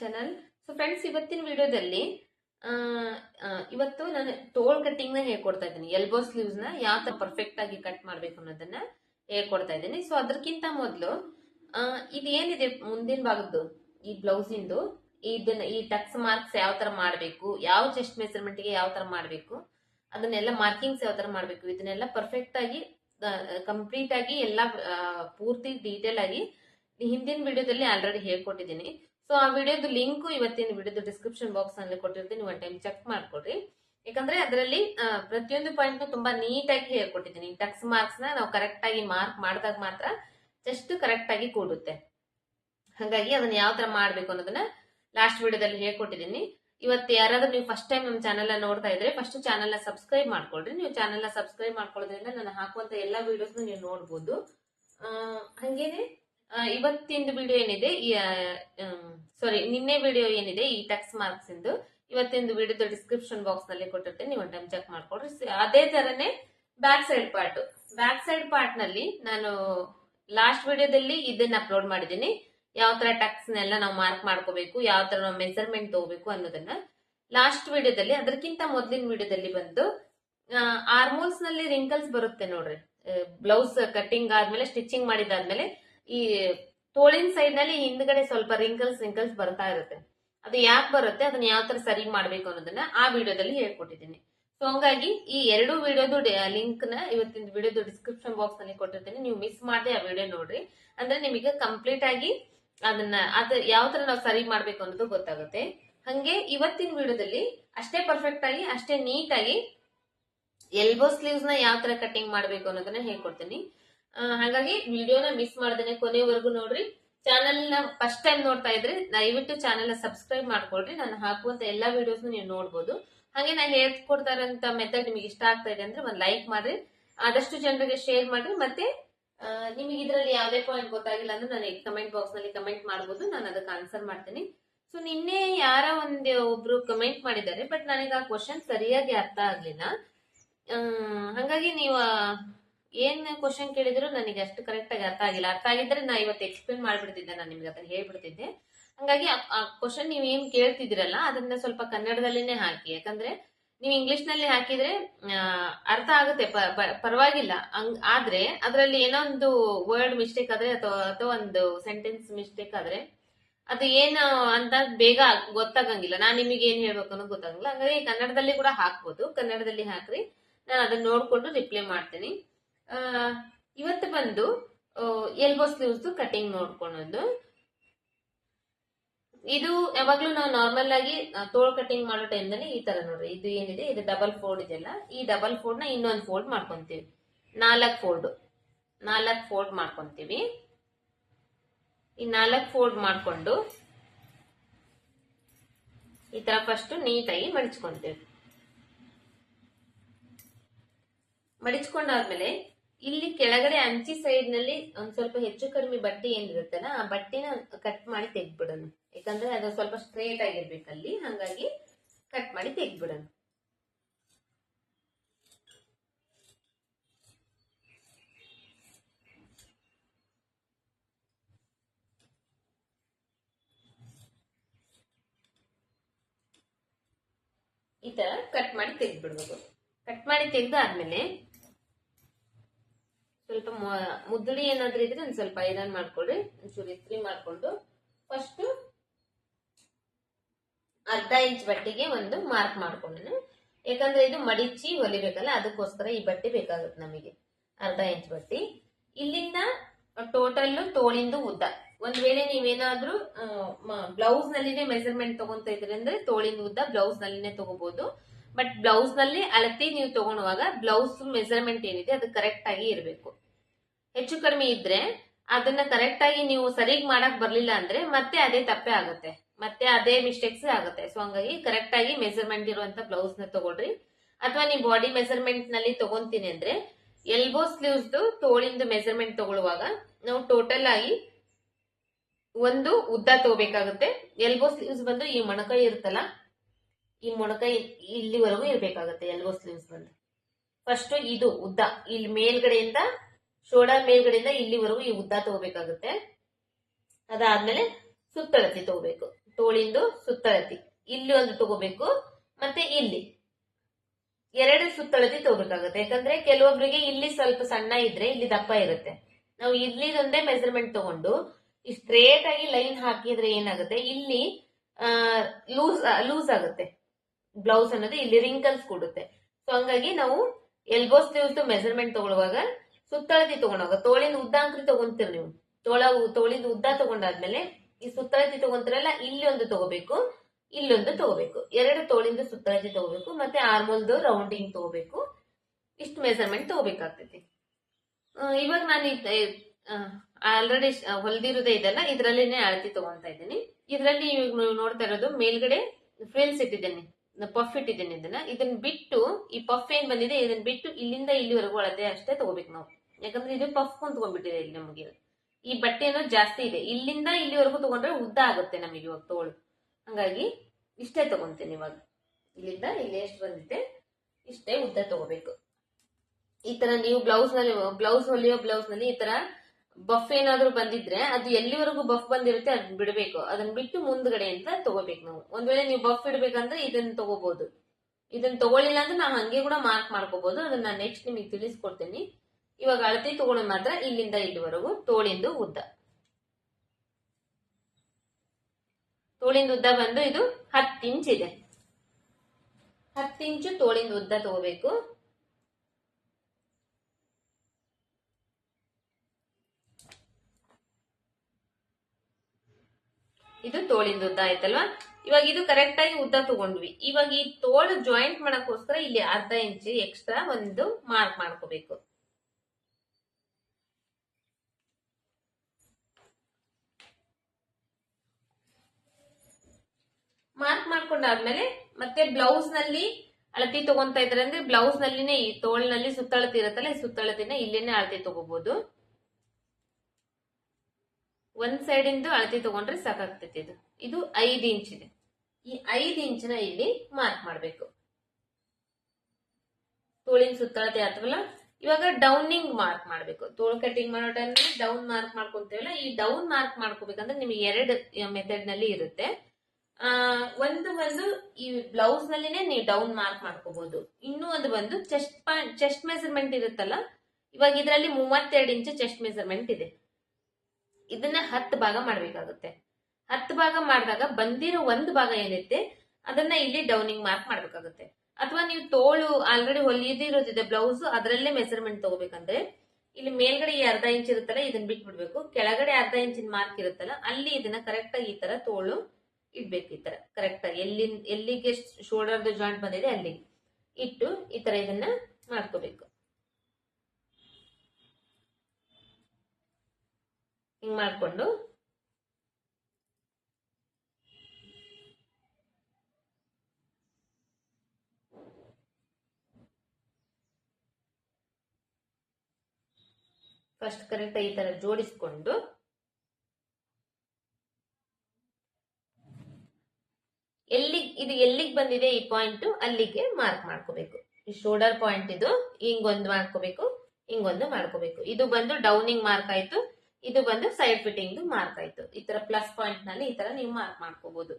Channel so friends ಇವತ್ತಿನ ವಿಡಿಯೋದಲ್ಲಿ ಇವತ್ತು ನಾನು ಟೋಲ್ ಕಟ್ಟಿಂಗ್ನ ಹೇಳ್ಕೊಡ್ತಾ ಇದ್ದೀನಿ. ಎಲ್ಬೋ ಸ್ಲೀವ್ಸ್ನ ಯಾವ ತರ ಪರ್ಫೆಕ್ಟ್ ಆಗಿ ಕಟ್ ಮಾಡ್ಬೇಕು ಅನ್ನೋದನ್ನ ಹೇಳ್ಕೊಡ್ತಾ ಇದ್ದೀನಿ. ಸೊ ಅದಕ್ಕಿಂತ ಮೊದಲು ಇದು ಏನಿದೆ ಮುಂದಿನ ಭಾಗದ್ದು? ಈ ಬ್ಲೌಸ್ ಇಂದು, ಇದನ್ನ ಈ ಟಕ್ಸ್ ಮಾರ್ಕ್ಸ್ ಯಾವ ತರ ಮಾಡಬೇಕು, ಯಾವ ಚೆಸ್ಟ್ ಮೆಸರ್ಮೆಂಟ್ಗೆ ಯಾವ ತರ ಮಾಡಬೇಕು, ಅದನ್ನೆಲ್ಲ ಮಾರ್ಕಿಂಗ್ಸ್ ಯಾವ ತರ ಮಾಡಬೇಕು, ಇದನ್ನೆಲ್ಲ ಪರ್ಫೆಕ್ಟ್ ಆಗಿ ಕಂಪ್ಲೀಟ್ ಆಗಿ ಎಲ್ಲ ಪೂರ್ತಿ ಡೀಟೇಲ್ ಆಗಿ ಹಿಂದಿನ ವಿಡಿಯೋದಲ್ಲಿ ಆಲ್ರೆಡಿ ಹೇಳ್ಕೊಟ್ಟಿದ್ದೀನಿ. ಸೊ ಆ ವಿಡಿಯೋದು ಲಿಂಕ್ ಇವತ್ತಿನ ವಿಡಿಯೋದು ಡಿಸ್ಕ್ರಿಪ್ಷನ್ ಬಾಕ್ಸ್ನಲ್ಲಿ ಕೊಟ್ಟಿರ್ತೀನಿ. ಒನ್ ಟೈಮ್ ಚೆಕ್ ಮಾಡ್ಕೊಡ್ರಿ ಯಾಕಂದ್ರೆ ಅದರಲ್ಲಿ ಪ್ರತಿಯೊಂದು ಪಾಯಿಂಟ್ ತುಂಬಾ ನೀಟಾಗಿ ಹೇಳ್ಕೊಟ್ಟಿದ್ದೀನಿ. ಟಕ್ಸ್ ಮಾರ್ಕ್ಸ್ನ ನಾವು ಕರೆಕ್ಟ್ ಆಗಿ ಮಾರ್ಕ್ ಮಾಡಿದಾಗ ಮಾತ್ರ ಜಸ್ಟ್ ಕರೆಕ್ಟ್ ಆಗಿ ಕೂಡುತ್ತೆ. ಹಾಗಾಗಿ ಅದನ್ನ ಯಾವ ತರ ಮಾಡ್ಬೇಕು ಅನ್ನೋದನ್ನ ಲಾಸ್ಟ್ ವಿಡಿಯೋದಲ್ಲಿ ಹೇಳ್ಕೊಟ್ಟಿದ್ದೀನಿ. ಇವತ್ತು ಯಾರಾದ್ರೂ ನೀವು ಫಸ್ಟ್ ಟೈಮ್ ನಮ್ಮ ಚಾನೆಲ್ ನೋಡ್ತಾ ಇದ್ರೆ ಫಸ್ಟ್ ಚಾನೆಲ್ನ ಸಬ್ಸ್ಕ್ರೈಬ್ ಮಾಡ್ಕೊಳ್ರಿ. ನೀವು ಚಾನೆಲ್ನ ಸಬ್ಸ್ಕ್ರೈಬ್ ಮಾಡ್ಕೊಳ್ಳೋದ್ರಿಂದ ನಾನು ಹಾಕುವಂತ ಎಲ್ಲಾ ವಿಡಿಯೋಸ್ ನೀವು ನೋಡ್ಬೋದು. ಹಂಗೇನೆ ಇವತ್ತಿಂದು ವಿಡಿಯೋ ಏನಿದೆ? ಸಾರಿ ನಿನ್ನೆ ವಿಡಿಯೋ ಏನಿದೆ? ಈ ಟೆಕ್ಸ್ ಮಾರ್ಕ್ಸ್ ಇಂದು. ಇವತ್ತಿಂದು ವಿಡಿಯೋದ ಡಿಸ್ಕ್ರಿಪ್ಷನ್ ಬಾಕ್ಸ್ನಲ್ಲಿ ಕೊಟ್ಟಿರ್ತೀನಿ. ನೀವು ಟೈಮ್ ಚೆಕ್ ಮಾಡ್ಕೊಡ್ರಿ. ಅದೇ ತರನೇ back side part back side ಪಾರ್ಟ್ನಲ್ಲಿ ನಾನು ಲಾಸ್ಟ್ ವಿಡಿಯೋದಲ್ಲಿ ಇದನ್ನ ಅಪ್ಲೋಡ್ ಮಾಡಿದ್ದೀನಿ. ಯಾವ ತರ ಟಕ್ಸ್ ನೆಲ್ಲ ನಾವು ಮಾರ್ಕ್ ಮಾಡ್ಕೋಬೇಕು, ಯಾವ ತರ ನಾವು ಮೆಸರ್ಮೆಂಟ್ ತಗೋಬೇಕು ಅನ್ನೋದನ್ನ. ಲಾಸ್ಟ್ ವಿಡಿಯೋದಲ್ಲಿ ಅದಕ್ಕಿಂತ ಮೊದಲಿನ ವಿಡಿಯೋದಲ್ಲಿ ಬಂದು ಆರ್ಮೋಲ್ಸ್ನಲ್ಲಿ ರಿಂಕಲ್ಸ್ ಬರುತ್ತೆ ನೋಡ್ರಿ. ಬ್ಲೌಸ್ ಕಟ್ಟಿಂಗ್ ಆದ್ಮೇಲೆ ಸ್ಟಿಚಿಂಗ್ ಮಾಡಿದಾದ್ಮೇಲೆ ಈ ತೋಳಿನ ಸೈಡ್ನಲ್ಲಿ ಹಿಂದ್ಗಡೆ ಸ್ವಲ್ಪ ರಿಂಕಲ್ಸ್ ರಿಂಕಲ್ಸ್ ಬರ್ತಾ ಇರುತ್ತೆ. ಅದು ಯಾಕೆ ಬರುತ್ತೆ? ಅದನ್ನ ಯಾವ ತರ ಸರಿ ಮಾಡ್ಬೇಕು ಅನ್ನೋದನ್ನ ಆ ವಿಡಿಯೋದಲ್ಲಿ ಹೇಳ್ಕೊಟ್ಟಿದ್ದೀನಿ. ಸೊ ಹಂಗಾಗಿ ಈ ಎರಡು ವಿಡಿಯೋದು ಲಿಂಕ್ನ ಇವತ್ತಿನ ವಿಡಿಯೋದು ಡಿಸ್ಕ್ರಿಪ್ಷನ್ ಬಾಕ್ಸ್ನಲ್ಲಿ ಕೊಟ್ಟಿರ್ತೀನಿ. ನೀವು ಮಿಸ್ ಮಾಡದೆ ಆ ವಿಡಿಯೋ ನೋಡ್ರಿ. ಅಂದ್ರೆ ನಿಮಗೆ ಕಂಪ್ಲೀಟ್ ಆಗಿ ಅದನ್ನ ಅದ ಯಾವ ತರ ನಾವು ಸರಿ ಮಾಡ್ಬೇಕು ಅನ್ನೋದು ಗೊತ್ತಾಗುತ್ತೆ. ಹಂಗೆ ಇವತ್ತಿನ ವಿಡಿಯೋದಲ್ಲಿ ಅಷ್ಟೇ ಪರ್ಫೆಕ್ಟ್ ಆಗಿ, ಅಷ್ಟೇ ನೀಟ್ ಆಗಿ ಎಲ್ಬೋ ಸ್ಲೀವ್ಸ್ನ ಯಾವ ತರ ಕಟಿಂಗ್ ಮಾಡ್ಬೇಕು ಅನ್ನೋದನ್ನ ಹೇಳ್ಕೊಡ್ತೀನಿ. ಹಾಗಾಗಿ ವಿಡಿಯೋನ ಮಿಸ್ ಮಾಡ್ದೇನೆ ಕೊನೆವರೆಗೂ ನೋಡ್ರಿ. ಚಾನೆಲ್ನ ಫಸ್ಟ್ ಟೈಮ್ ನೋಡ್ತಾ ಇದ್ರೆ ದಯವಿಟ್ಟು ಚಾನೆಲ್ ಸಬ್ಸ್ಕ್ರೈಬ್ ಮಾಡ್ಕೊಳ್ರಿ. ನಾನು ಹಾಕುವಂತ ಎಲ್ಲಾ ವಿಡಿಯೋಸ್ ನೀವು ನೋಡ್ಬೋದು. ಹಾಗೆ ನಾನು ಹೇಳ್ಕೊಡ್ತಾ ಇರೋಂತ ಮೆಥಡ್ ನಿಮಗೆ ಇಷ್ಟ ಆಗ್ತಾ ಇದೆ ಅಂದ್ರೆ ಒಂದ್ ಲೈಕ್ ಮಾಡ್ರಿ. ಆದಷ್ಟು ಜನರಿಗೆ ಶೇರ್ ಮಾಡ್ರಿ. ಮತ್ತೆ ನಿಮಗೆ ಇದರಲ್ಲಿ ಯಾವುದೇ ಪಾಯಿಂಟ್ ಗೊತ್ತಾಗಿಲ್ಲ ಅಂದ್ರೆ ನನಗೆ ಕಮೆಂಟ್ ಬಾಕ್ಸ್ನಲ್ಲಿ ಕಮೆಂಟ್ ಮಾಡ್ಬೋದು. ನಾನು ಅದಕ್ಕೆ ಆನ್ಸರ್ ಮಾಡ್ತೀನಿ. ಸೊ ನಿನ್ನೆ ಯಾರ ಒಂದ್ ಒಬ್ರು ಕಮೆಂಟ್ ಮಾಡಿದ್ದಾರೆ ಬಟ್ ನನಗೆ ಆ ಕ್ವಶನ್ ಸರಿಯಾಗಿ ಅರ್ಥ ಆಗ್ಲಿಲ್ಲ. ಹಂಗಾಗಿ ನೀವು ಏನ್ ಕ್ವಶನ್ ಕೇಳಿದ್ರು ನನಗೆ ಅಷ್ಟು ಕರೆಕ್ಟ್ ಆಗಿ ಅರ್ಥ ಆಗಿಲ್ಲ. ಅರ್ಥ ಆಗಿದ್ರೆ ನಾ ಇವತ್ತು ಎಕ್ಸ್ಪ್ಲೇನ್ ಮಾಡ್ಬಿಡ್ತಿದ್ದೆ, ನಾನು ನಿಮ್ಗೆ ಅದನ್ನ ಹೇಳ್ಬಿಡ್ತಿದ್ದೆ. ಹಂಗಾಗಿ ಆ ಕ್ವಶನ್ ನೀವು ಏನ್ ಕೇಳ್ತಿದ್ದೀರಲ್ಲ, ಅದನ್ನ ಸ್ವಲ್ಪ ಕನ್ನಡದಲ್ಲಿನೇ ಹಾಕಿ. ಯಾಕಂದ್ರೆ ನೀವು ಇಂಗ್ಲಿಷ್ನಲ್ಲಿ ಹಾಕಿದ್ರೆ ಅರ್ಥ ಆಗುತ್ತೆ. ಪರವಾಗಿಲ್ಲ. ಹಂಗ್ ಆದ್ರೆ ಅದರಲ್ಲಿ ಏನೋ ಒಂದು ವರ್ಡ್ ಮಿಸ್ಟೇಕ್ ಆದ್ರೆ ಅಥವಾ ಅಥವಾ ಒಂದು ಸೆಂಟೆನ್ಸ್ ಮಿಸ್ಟೇಕ್ ಆದ್ರೆ ಅದು ಏನು ಅಂತ ಬೇಗ ಗೊತ್ತಾಗಂಗಿಲ್ಲ. ನಾನು ನಿಮಗೆ ಏನ್ ಹೇಳ್ಬೇಕು ಅನ್ನೋದು ಗೊತ್ತಾಗಂಗಿಲ್ಲ. ಹಂಗಾಗಿ ಕನ್ನಡದಲ್ಲಿ ಕೂಡ ಹಾಕ್ಬೋದು. ಕನ್ನಡದಲ್ಲಿ ಹಾಕ್ರಿ. ನಾನು ಅದನ್ನ ನೋಡ್ಕೊಂಡು ರಿಪ್ಲೈ ಮಾಡ್ತೀನಿ. ಇವತ್ತು ಬಂದು ಎಲ್ಬೋ ಸ್ಲೀವ್ಸ್ ಕಟಿಂಗ್ ನೋಡ್ಕೊಳೋದು ಇದು ಯಾವಾಗ್ಲೂ ನಾವು ನಾರ್ಮಲ್ ಆಗಿ ತೋಳ್ ಕಟಿಂಗ್ ಮಾಡೋ ಟೈಮ್ದಲ್ಲಿ ಈ ತರ ನೋಡ್ರಿ. ಇದು ಏನಿದೆ? ಇದು ಡಬಲ್ ಫೋಲ್ಡ್ ಇದೆಲ್ಲ ಈ ಡಬಲ್ ಫೋಲ್ಡ್ನ ಇನ್ನೊಂದು ಫೋಲ್ಡ್ ಮಾಡ್ಕೊಂತೀವಿ. ನಾಲ್ಕು ಫೋಲ್ಡ್ ನಾಲ್ಕು ಫೋಲ್ಡ್ ಮಾಡ್ಕೊಂತೀವಿ. ಈ ನಾಲ್ಕು ಫೋಲ್ಡ್ ಮಾಡ್ಕೊಂಡು, ಈ ತರ ಫಸ್ಟ್ ನೀಟಾಗಿ ಮಡಿಚ್ಕೊಂತೀವಿ. ಮಡಿಚ್ಕೊಂಡಾದ್ಮೇಲೆ ಇಲ್ಲಿ ಕೆಳಗಡೆ ಅಂಚಿ ಸೈಡ್ನಲ್ಲಿ ಒಂದ್ ಸ್ವಲ್ಪ ಹೆಚ್ಚು ಕಡಿಮೆ ಬಟ್ಟೆ ಏನಿರುತ್ತಲ್ಲ, ಆ ಬಟ್ಟೆನ ಕಟ್ ಮಾಡಿ ತೆಗ್ದ್ಬಿಡೋಣ. ಯಾಕಂದ್ರೆ ಅದು ಸ್ವಲ್ಪ ಸ್ಟ್ರೇಟ್ ಆಗಿರ್ಬೇಕಲ್ಲಿ ಹಂಗಾಗಿ ಕಟ್ ಮಾಡಿ ತೆಗ್ದ್ಬಿಡೋಣ. ಈ ತರ ಕಟ್ ಮಾಡಿ ತೆಗ್ದ್ಬಿಡ್ಬೇಕು. ಕಟ್ ಮಾಡಿ ತೆಗ್ದಾದ್ಮೇಲೆ ಸ್ವಲ್ಪ ಮುದ್ದಳಿ ಏನಾದ್ರೂ ಇದ್ರೆ ಒಂದು ಸ್ವಲ್ಪ ಐರನ್ ಮಾಡ್ಕೊಳ್ರಿ, ಒಂಚೂರು ಇಸ್ತ್ರಿ ಮಾಡ್ಕೊಂಡು. ಫಸ್ಟ್ ಅರ್ಧ ಇಂಚ್ ಬಟ್ಟೆಗೆ ಒಂದು ಮಾರ್ಕ್ ಮಾಡ್ಕೊಂಡು ಯಾಕಂದ್ರೆ ಇದು ಮಡಿಚಿ ಹೊಲಿಬೇಕಲ್ಲ ಅದಕ್ಕೋಸ್ಕರ ಈ ಬಟ್ಟೆ ಬೇಕಾಗುತ್ತೆ ನಮಗೆ. ಅರ್ಧ ಇಂಚ್ ಬಟ್ಟೆ. ಇಲ್ಲಿಂದ ಟೋಟಲ್ ತೋಳಿಂದು ಉದ್ದ. ಒಂದ್ ವೇಳೆ ನೀವೇನಾದ್ರೂ ಬ್ಲೌಸ್ ನಲ್ಲಿನೇ ಮೆಜರ್ಮೆಂಟ್ ತಗೊಂತ ಇದ್ರೆ ಅಂದ್ರೆ ತೋಳಿಂದ ಉದ್ದ ಬ್ಲೌಸ್ ನಲ್ಲಿನೇ ತಗೋಬಹುದು ಬಟ್ ಬ್ಲೌಸ್ನಲ್ಲಿ ಅಳತೆ ನೀವು ತಗೊಳುವಾಗ ಬ್ಲೌಸ್ ಮೆಜರ್ಮೆಂಟ್ ಏನಿದೆ, ಅದು ಕರೆಕ್ಟ್ ಆಗಿ ಇರಬೇಕು. ಹೆಚ್ಚು ಕಡಿಮೆ ಇದ್ರೆ ಅದನ್ನ ಕರೆಕ್ಟ್ ಆಗಿ ನೀವು ಸರಿಗ್ ಮಾಡಕ್ ಬರ್ಲಿಲ್ಲ ಅಂದ್ರೆ ಮತ್ತೆ ಅದೇ ತಪ್ಪೆ ಆಗುತ್ತೆ. ಮತ್ತೆ ಅದೇ ಮಿಸ್ಟೇಕ್ಸ್ ಆಗುತ್ತೆ. ಸೊ ಹಂಗಾಗಿ ಕರೆಕ್ಟ್ ಆಗಿ ಮೆಸರ್ಮೆಂಟ್ ಇರುವಂತ ಬ್ಲೌಸ್ನ ತಗೊಳ್ರಿ. ಅಥವಾ ನೀವು ಬಾಡಿ ಮೆಸರ್ಮೆಂಟ್ನಲ್ಲಿ ತಗೊಂತೀನಿ ಅಂದ್ರೆ ಎಲ್ಬೋ ಸ್ಲೀವ್ಸ್ ತೋಳಿಂದ ಮೆಸರ್ಮೆಂಟ್ ತಗೊಳ್ಳುವಾಗ ನಾವು ಟೋಟಲ್ ಆಗಿ ಒಂದು ಉದ್ದ ತಗೋಬೇಕಾಗುತ್ತೆ. ಎಲ್ಬೋ ಸ್ಲೀವ್ಸ್ ಬಂದು ಈ ಮೊಣಕೈ ಇರುತ್ತಲ್ಲ, ಈ ಮೊಣಕೈ ಇಲ್ಲಿವರೆಗೂ ಇರಬೇಕಾಗುತ್ತೆ ಎಲ್ಬೋ ಸ್ಲೀವ್ಸ್ ಬಂದು. ಫಸ್ಟ್ ಇದು ಉದ್ದ. ಇಲ್ಲಿ ಮೇಲ್ಗಡೆಯಿಂದ ಶೋಲ್ಡರ್ ಮೇಲ್ಗಡೆಯಿಂದ ಇಲ್ಲಿವರೆಗೂ ಈ ಉದ್ದ ತಗೋಬೇಕಾಗುತ್ತೆ. ಅದಾದ್ಮೇಲೆ ಸುತ್ತಳತಿ ತಗೋಬೇಕು. ತೋಳಿಂದು ಸುತ್ತಳತಿ. ಇಲ್ಲಿ ಒಂದು ತಗೋಬೇಕು. ಮತ್ತೆ ಇಲ್ಲಿ ಎರಡು ಸುತ್ತಳತಿ ತಗೋಬೇಕಾಗುತ್ತೆ. ಯಾಕಂದ್ರೆ ಕೆಲವೊಬ್ರಿಗೆ ಇಲ್ಲಿ ಸ್ವಲ್ಪ ಸಣ್ಣ ಇದ್ರೆ ಇಲ್ಲಿ ದಪ್ಪ ಇರುತ್ತೆ. ನಾವು ಇಲ್ಲಿದೊಂದೇ ಮೆಜರ್ಮೆಂಟ್ ತಗೊಂಡು ಸ್ಟ್ರೇಟ್ ಆಗಿ ಲೈನ್ ಹಾಕಿದ್ರೆ ಏನಾಗುತ್ತೆ? ಇಲ್ಲಿ ಲೂಸ್ ಲೂಸ್ ಆಗುತ್ತೆ. ಬ್ಲೌಸ್ ಅನ್ನೋದು ಇಲ್ಲಿ ರಿಂಕಲ್ಸ್ ಕೊಡುತ್ತೆ. ಸೊ ಹಂಗಾಗಿ ನಾವು ಎಲ್ಬೋ ಸ್ಲೀವ್ಸ್ ಮೆಜರ್ಮೆಂಟ್ ತಗೊಳ್ಳುವಾಗ ಸುತ್ತಳತಿ ತಗೊಂಡಾಗ ತೋಳಿನ ಉದ್ದಾಂಕ್ರಿ ತಗೊಂತೀರಿ ನೀವು. ತೋಳ ತೋಳಿದ ಉದ್ದ ತಗೊಂಡಾದ್ಮೇಲೆ ಈ ಸುತ್ತಳತಿ ತಗೊಂತೀರಲ್ಲ, ಇಲ್ಲಿ ಒಂದು ತಗೋಬೇಕು, ಇಲ್ಲೊಂದು ತಗೋಬೇಕು. ಎರಡು ತೋಳಿಂದ ಸುತ್ತಳತಿ ತಗೋಬೇಕು, ಮತ್ತೆ ಆರ್ಮೋಲ್ದು ರೌಂಡಿಂಗ್ ತಗೋಬೇಕು. ಇಷ್ಟು ಮೆಸರ್ಮೆಂಟ್ ತಗೋಬೇಕಾಗ್ತೈತಿ. ಇವಾಗ ನಾನು ಆಲ್ರೆಡಿ ಹೊಲ್ದಿರೋದೇ ಇದೆಲ್ಲ, ಇದರಲ್ಲಿನೇ ಅಳತಿ ತಗೊಂತ ಇದ್ದೀನಿ. ಇದರಲ್ಲಿ ಇವಾಗ ನೋಡ್ತಾ ಇರೋದು ಮೇಲ್ಗಡೆ ಫ್ರಿಲ್ಸ್ ಇಟ್ಟಿದ್ದೇನೆ. ಪಫ್ ಇಟ್ಟಿದ್ದೇನೆ ಇದನ್ನ. ಇದನ್ನ ಬಿಟ್ಟು ಈ ಪಫ್ ಏನ್ ಬಂದಿದೆ ಇದನ್ನ ಬಿಟ್ಟು ಇಲ್ಲಿಂದ ಇಲ್ಲಿವರೆಗೂ ಅಳತೆ ಅಷ್ಟೇ ತಗೋಬೇಕು ನಾವು. ಯಾಕಂದ್ರೆ ಇದು ಪಫ್ ಕುಂತ್ಕೊಂಡ್ಬಿಟ್ಟಿದೆ ಇಲ್ಲಿ ನಮಗೆ ಈ ಬಟ್ಟೆ ಅನ್ನೋದು ಜಾಸ್ತಿ ಇದೆ. ಇಲ್ಲಿಂದ ಇಲ್ಲಿವರೆಗೂ ತಗೊಂಡ್ರೆ ಉದ್ದ ಆಗುತ್ತೆ ನಮಗೆ ಇವಾಗ ತೋಳು. ಹಂಗಾಗಿ ಇಷ್ಟೇ ತಗೊಂತೇನೆ ಇವಾಗ. ಇಲ್ಲಿಂದ ಇಲ್ಲಿ ಎಷ್ಟು ಬಂದಿದೆ, ಇಷ್ಟೇ ಉದ್ದ ತಗೋಬೇಕು. ಈ ತರ ನೀವು ಬ್ಲೌಸ್ನಲ್ಲಿ ಬ್ಲೌಸ್ ಹೊಲಿಯೋ ಬ್ಲೌಸ್ನಲ್ಲಿ ಈ ತರ ಬಫ್ ಏನಾದ್ರೂ ಬಂದಿದ್ರೆ ಅದು ಎಲ್ಲಿವರೆಗೂ ಬಫ್ ಬಂದಿರುತ್ತೆ ಅದನ್ನ ಬಿಡಬೇಕು. ಅದನ್ನ ಬಿಟ್ಟು ಮುಂದ್ಗಡೆ ಅಂತ ತಗೋಬೇಕು ನಾವು. ಒಂದ್ ವೇಳೆ ನೀವು ಬಫ್ ಇಡ್ಬೇಕಂದ್ರೆ ಇದನ್ನ ತಗೋಬಹುದು ಇದನ್ನ ತಗೊಳ್ಳಿಲ್ಲ ಅಂದ್ರೆ ನಾವು ಹಂಗೆ ಕೂಡ ಮಾರ್ಕ್ ಮಾಡ್ಕೋಬಹುದು ಅದನ್ನ ನೆಕ್ಸ್ಟ್ ನಿಮಗೆ ತಿಳಿಸ್ಕೊಡ್ತೀನಿ. ಇವಾಗ ಅಳತೆ ತಗೊಳ್ಳೋದು ಮಾತ್ರ ಇಲ್ಲಿಂದ ಇಲ್ಲಿವರೆಗೂ. ತೋಳಿಂದು ಉದ್ದ. ತೋಳಿಂದ ಉದ್ದ ಬಂದು ಇದು ಹತ್ತು ಇಂಚ್ ಇದೆ. ಹತ್ತು ಇಂಚು ತೋಳಿಂದ ಉದ್ದ ತಗೋಬೇಕು. ಇದು ತೋಳಿಂದ ಉದ್ದ ಆಯ್ತಲ್ವಾ ಇವಾಗ ಇದು ಕರೆಕ್ಟ್ ಆಗಿ ಉದ್ದ ತಗೊಂಡ್ವಿ. ಇವಾಗ ಈ ತೋಳು ಜಾಯಿಂಟ್ ಮಾಡಕ್ಕೋಸ್ಕರ ಇಲ್ಲಿ ಅರ್ಧ ಇಂಚ್ ಎಕ್ಸ್ಟ್ರಾ ಒಂದು ಮಾರ್ಕ್ ಮಾಡ್ಕೋಬೇಕು. ಮಾರ್ಕ್ ಮಾಡ್ಕೊಂಡಾದ್ಮೇಲೆ ಮತ್ತೆ ಬ್ಲೌಸ್ನಲ್ಲಿ ಅಳತಿ ತಗೊಂತ ಇದ್ರೆ ಅಂದ್ರೆ ಬ್ಲೌಸ್ ನಲ್ಲಿನೇ ಈ ತೋಳ್ನಲ್ಲಿ ಸುತ್ತಳತಿ ಇರುತ್ತಲ್ಲ ಸುತ್ತಳತಿನ ಇಲ್ಲೇನೆ ಅಳತಿ ತಗೋಬಹುದು ಒಂದ್ ಸೈಡ್ ಇಂದ ಅಳತೆ ತಗೊಂಡ್ರೆ ಸಾಕಾಗ್ತೈತಿ ಇದು. ಇದು ಐದ್ ಇಂಚ್ ಇದೆ. ಈ ಐದ್ ಇಂಚ್ನ ಇಲ್ಲಿ ಮಾರ್ಕ್ ಮಾಡ್ಬೇಕು. ತೋಳಿನ ಸುತ್ತಳತೆ ಆತವಲ್ಲ ಇವಾಗ ಡೌನಿಂಗ್ ಮಾರ್ಕ್ ಮಾಡ್ಬೇಕು. ತೋಳು ಕಟಿಂಗ್ ಮಾಡೋ ಟೈಮ್ನಲ್ಲಿ ಡೌನ್ ಮಾರ್ಕ್ ಮಾಡ್ಕೊಂತೇವಲ್ಲ, ಈ ಡೌನ್ ಮಾರ್ಕ್ ಮಾಡ್ಕೋಬೇಕಂದ್ರೆ ನಿಮಗೆ ಎರಡು ಮೆಥಡ್ನಲ್ಲಿ ಇರುತ್ತೆ. ಆ, ಒಂದು ಬಂದು ಈ ಬ್ಲೌಸ್ ನಲ್ಲಿನೇ ನೀವು ಡೌನ್ ಮಾರ್ಕ್ ಮಾಡ್ಕೋಬಹುದು ಇನ್ನೂ ಒಂದು ಬಂದು ಚೆಸ್ಟ್ ಚೆಸ್ಟ್ ಮೆಸರ್ಮೆಂಟ್ ಇರುತ್ತಲ್ಲ, ಇವಾಗ ಇದರಲ್ಲಿ ಮೂವತ್ತೆರಡು ಇಂಚ್ ಚೆಸ್ಟ್ ಮೆಸರ್ಮೆಂಟ್ ಇದೆ. ಇದನ್ನ ಹತ್ತು ಭಾಗ ಮಾಡ್ಬೇಕಾಗುತ್ತೆ. ಹತ್ತು ಭಾಗ ಮಾಡಿದಾಗ ಬಂದಿರೋ ಒಂದು ಭಾಗ ಏನೈತೆ ಅದನ್ನ ಇಲ್ಲಿ ಡೌನಿಂಗ್ ಮಾರ್ಕ್ ಮಾಡ್ಬೇಕಾಗುತ್ತೆ. ಅಥವಾ ನೀವು ತೋಳು ಆಲ್ರೆಡಿ ಹೊಲಿಯದಿರೋದಿದೆ ಬ್ಲೌಸ್ ಅದರಲ್ಲೇ ಮೆಸರ್ಮೆಂಟ್ ತಗೋಬೇಕಂದ್ರೆ, ಇಲ್ಲಿ ಮೇಲ್ಗಡೆ ಈ ಅರ್ಧ ಇಂಚ್ ಇರುತ್ತಲ್ಲ ಇದನ್ನ ಬಿಟ್ಬಿಡ್ಬೇಕು. ಕೆಳಗಡೆ ಅರ್ಧ ಇಂಚಿನ ಮಾರ್ಕ್ ಇರುತ್ತಲ್ಲ, ಅಲ್ಲಿ ಇದನ್ನ ಕರೆಕ್ಟ್ ಆಗಿ ಈ ತರ ತೋಳು ಇಡ್ಬೇಕು ಈ ತರ ಕರೆಕ್ಟ್ ಆಗಿ. ಎಲ್ಲಿ ಎಲ್ಲಿಗೆ ಶೋಲ್ಡರ್ದು ಜಾಯಿಂಟ್ ಬಂದಿದೆ, ಅಲ್ಲಿಗೆ. ಇಟ್ಟು ಈ ತರ ಇದನ್ನ ಮಾಡ್ಕೋಬೇಕು. ಹಿಂಗ್ ಮಾಡಿಕೊಂಡು. ಫಸ್ಟ್ ಕರೆಕ್ಟ್ ಈ ತರ ಜೋಡಿಸ್ಕೊಂಡು. ಎಲ್ಲಿ, ಇದು ಎಲ್ಲಿಗೆ ಬಂದಿದೆ ಈ ಪಾಯಿಂಟ್ ಅಲ್ಲಿಗೆ ಮಾರ್ಕ್ ಮಾಡ್ಕೋಬೇಕು. ಈ ಶೋಲ್ಡರ್ ಪಾಯಿಂಟ್ ಇದು, ಹಿಂಗೊಂದು ಮಾಡ್ಕೋಬೇಕು ಹಿಂಗೊಂದು ಮಾಡ್ಕೋಬೇಕು. ಇದು ಬಂದು ಡೌನಿಂಗ್ ಮಾರ್ಕ್ ಆಯ್ತು. ಇದು ಬಂದು ಸೈಡ್ ಫಿಟ್ಟಿಂಗ್ ಮಾರ್ಕ್ ಆಯ್ತು. ಈ ತರ ಪ್ಲಸ್ ಪಾಯಿಂಟ್ನಲ್ಲಿ ಈ ತರ ನೀವು ಮಾರ್ಕ್ ಮಾಡ್ಕೋಬಹುದು